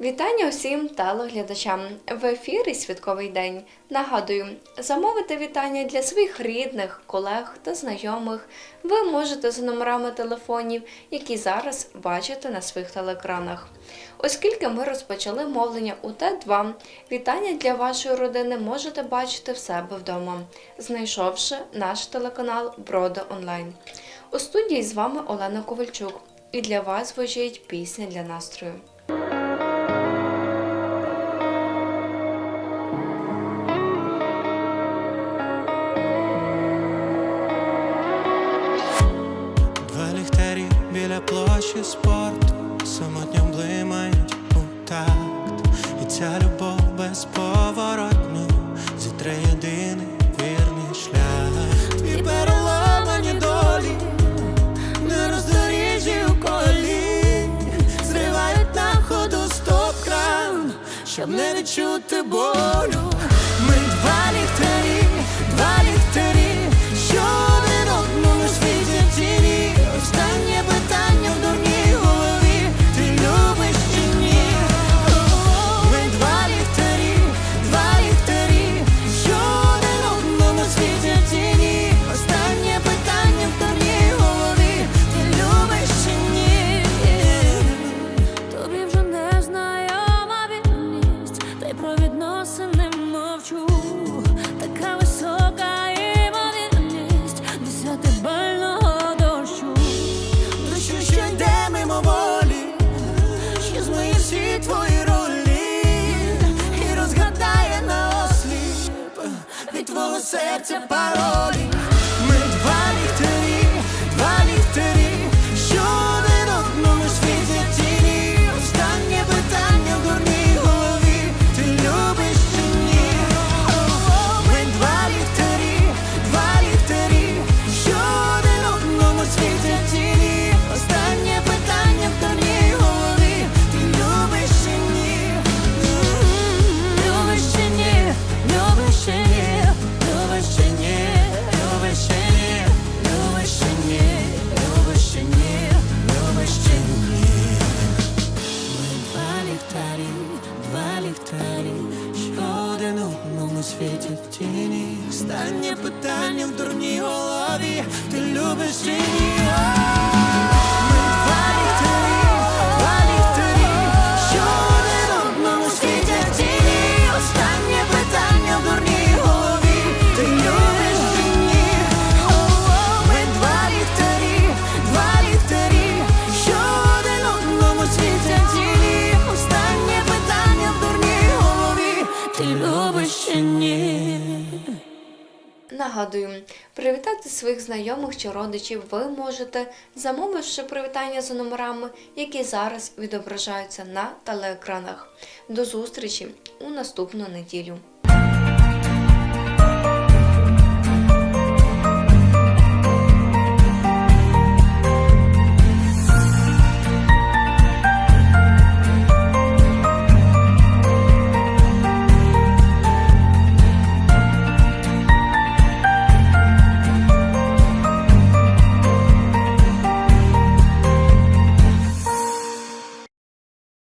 Вітання усім телеглядачам. В ефірі Святковий день. Нагадую, замовити вітання для своїх рідних, колег та знайомих ви можете за номерами телефонів, які зараз бачите на своїх телеекранах. Оскільки ми розпочали мовлення у Т2, вітання для вашої родини можете бачити в себе вдома, знайшовши наш телеканал Брода Онлайн. У студії з вами Олена Ковальчук. І для вас звучить пісня для настрою. Спорту самотньо блимають у такт. І ця любов безповоротно зітре єдиний вірний шлях. Дві переламані долі на роздоріжжі у колі. Зривають на ходу стоп-кран, щоб не відчути болю. Ми два ліхтарі, два ліхтарі, відносини мовчу. Така висока імовірність десятибального дощу. Дощу, що йде мимоволі, що змиє всі твої ролі і розгадає на осліп від твого серця паролі. В тіні. Останнє питання в дурній голові, ти любиш чи ні? Нагадую, привітати своїх знайомих чи родичів ви можете, замовивши привітання за номерами, які зараз відображаються на телеекранах. До зустрічі у наступну неділю.